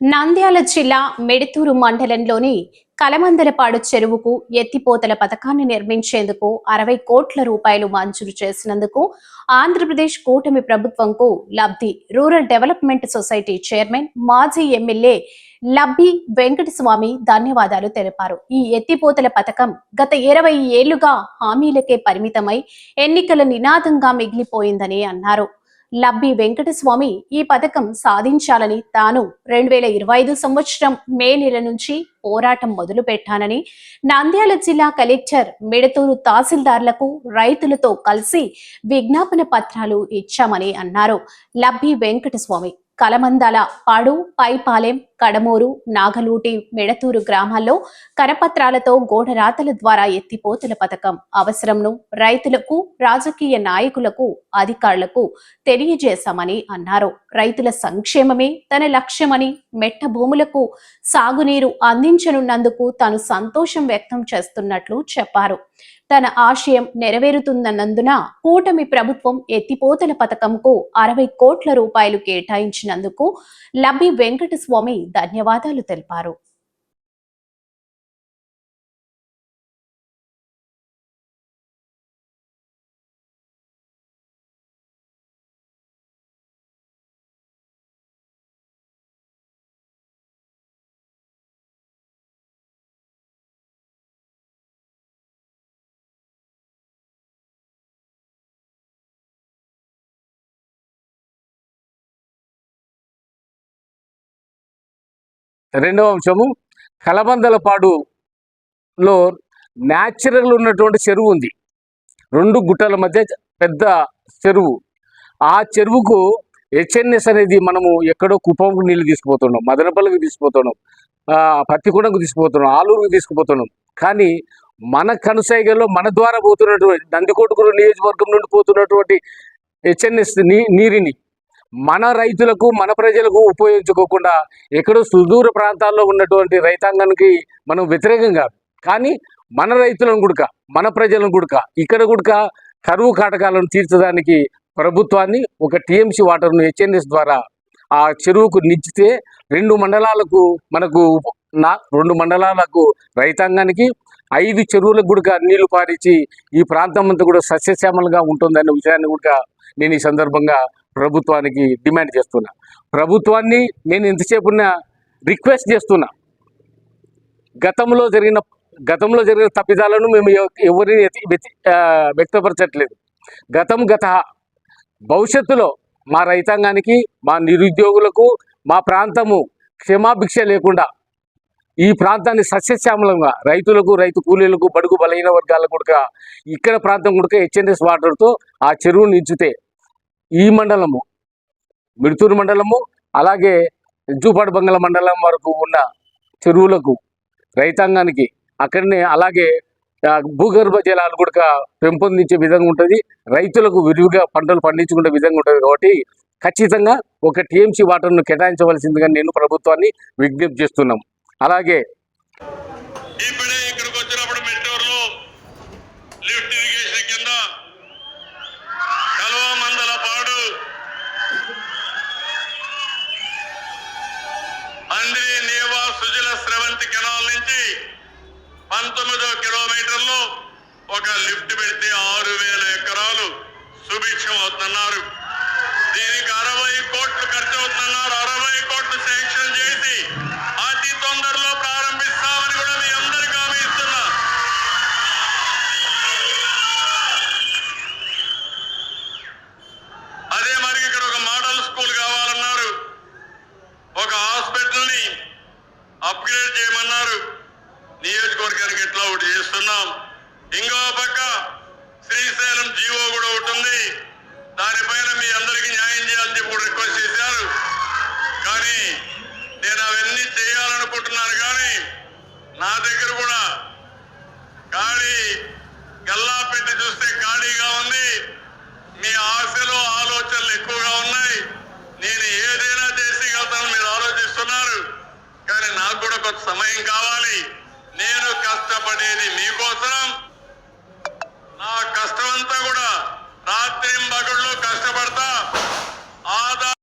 నంద్యాల జిల్లా మెడితూరు మండలంలోని కలమందలపాడు చెరువుకు ఎత్తిపోతల పథకాన్ని నిర్మించేందుకు అరవై కోట్ల రూపాయలు మంజూరు చేసినందుకు ఆంధ్రప్రదేశ్ కూటమి ప్రభుత్వంకు లబ్ధి. రూరల్ డెవలప్మెంట్ సొసైటీ చైర్మన్ మాజీ ఎమ్మెల్యే లబ్బి వెంకటస్వామి ధన్యవాదాలు తెలిపారు. ఈ ఎత్తిపోతల పథకం గత ఇరవై ఏళ్ళుగా హామీలకే పరిమితమై ఎన్నికల నినాదంగా మిగిలిపోయిందని అన్నారు. లబ్బి వెంకటస్వామి ఈ పథకం సాధించాలని తాను రెండు వేల ఇరవై ఐదు సంవత్సరం మే నెల నుంచి పోరాటం మొదలు పెట్టానని నంద్యాల జిల్లా కలెక్టర్ మిడతూరు తహసీల్దార్లకు రైతులతో కలిసి విజ్ఞాపన పత్రాలు ఇచ్చామని అన్నారు. లబ్బి వెంకటస్వామి కలమందాల పాడు పైపాలెం కడమూరు నాగలూటి మెడతూరు గ్రామాల్లో కరపత్రాలతో గోడరాతల ద్వారా ఎత్తిపోతుల పథకం. అవసరంను రైతులకు రాజకీయ నాయకులకు అధికారులకు తెలియజేశామని అన్నారు. రైతుల సంక్షేమమే తన లక్ష్యమని మెట్ట భూములకు సాగునీరు అందించనున్నందుకు తాను సంతోషం వ్యక్తం చేస్తున్నట్లు చెప్పారు. తన ఆశయం నెరవేరుతున్నందున కూటమి ప్రభుత్వం ఎత్తిపోతల పథకంకు అరవై కోట్ల రూపాయలు కేటాయించిన కేటాయించినందుకు లబ్బి వెంకటస్వామి ధన్యవాదాలు తెలిపారు. రెండవ అంశము కలబందలపాడులో న్యాచురల్ ఉన్నటువంటి చెరువు ఉంది. రెండు గుట్టల మధ్య పెద్ద చెరువు. ఆ చెరువుకు హెచ్ఎన్ఎస్ అనేది మనము ఎక్కడో కుప్పంకు నీళ్ళు తీసుకుపోతున్నాం మదనపల్లికి తీసుకుపోతున్నాం ఆ, పత్తికొండకు తీసుకుపోతున్నాం ఆలూరుకు తీసుకుపోతున్నాం. కానీ మన కనుసైగల్లో మన ద్వారా పోతున్నటువంటి నందికోటకురు నియోజకవర్గం నుండి పోతున్నటువంటి హెచ్ఎన్ఎస్ నీ మన రైతులకు మన ప్రజలకు ఉపయోగించుకోకుండా ఎక్కడో సుదూర ప్రాంతాల్లో ఉన్నటువంటి రైతాంగానికి మనం వ్యతిరేకం కాదు. కానీ మన రైతులను గుడక మన ప్రజలను గుడక ఇక్కడ గుడక కరువు కాటకాలను తీర్చడానికి ప్రభుత్వాన్ని ఒక టీఎంసీ వాటర్ను హెచ్ఎన్ఎస్ ద్వారా ఆ చెరువుకు నిచ్చితే రెండు మండలాలకు మనకు నా రెండు మండలాలకు రైతాంగానికి ఐదు చెరువులకు కూడా నీళ్ళు పారించి ఈ ప్రాంతం అంతా కూడా సస్యశ్యామలంగా ఉంటుందనే విషయాన్ని కూడా నేను ఈ సందర్భంగా ప్రభుత్వానికి డిమాండ్ చేస్తున్నా. ప్రభుత్వాన్ని నేను ఎంతసేపు రిక్వెస్ట్ చేస్తున్నా. గతంలో జరిగిన గతంలో జరిగిన తప్పిదాలను మేము ఎవరిని వ్యక్తపరచట్లేదు. గతం గత భవిష్యత్తులో మా రైతాంగానికి మా నిరుద్యోగులకు మా ప్రాంతము క్షమాభిక్ష లేకుండా ఈ ప్రాంతాన్ని సస్యశ్యామలంగా రైతులకు రైతు కూలీలకు బడుగు బలహీన వర్గాలకు కూడా ఇక్కడ ప్రాంతం కూడా హెచ్ఎన్ఎస్ వాటర్తో ఆ చెరువును నించితే ఈ మండలము మిడుతూరు మండలము అలాగే జూపాడు బంగళ మండలం వరకు ఉన్న చెరువులకు రైతాంగానికి అక్కడనే అలాగే భూగర్భ జలాలు కూడా పెంపొందించే విధంగా ఉంటుంది. రైతులకు విరివిగా పంటలు పండించుకునే విధంగా ఉంటుంది కాబట్టి ఖచ్చితంగా ఒక టీఎంసీ వాటర్ను కేటాయించవలసిందిగా నేను ప్రభుత్వాన్ని విజ్ఞప్తి చేస్తున్నాం. అలాగే లిఫ్ట్ పంతొమ్మిదో కిలోమీటర్లో ఒక లిఫ్ట్ పెడితే ఆరు వేల ఎకరాలు సుభిక్షం అవుతున్నారు ఇంకో పక్క శ్రీశైలం జీవో కూడా ఉంటుంది దానిపైన మీ అందరికీ న్యాయం చేయాలని చెప్పి రిక్వెస్ట్ చేశారు. కానీ నేను అవన్నీ చేయాలనుకుంటున్నాను కానీ నా దగ్గర కూడా ఖాళీ గల్లా పెట్టి చూస్తే ఖాళీగా ఉంది. మీ ఆశలు ఆలోచనలు ఎక్కువగా ఉన్నాయి. నేను ఏదైనా చేసేయగలుగుతాను మీరు ఆలోచిస్తున్నారు. కానీ నాకు కూడా కొంత సమయం కావాలి.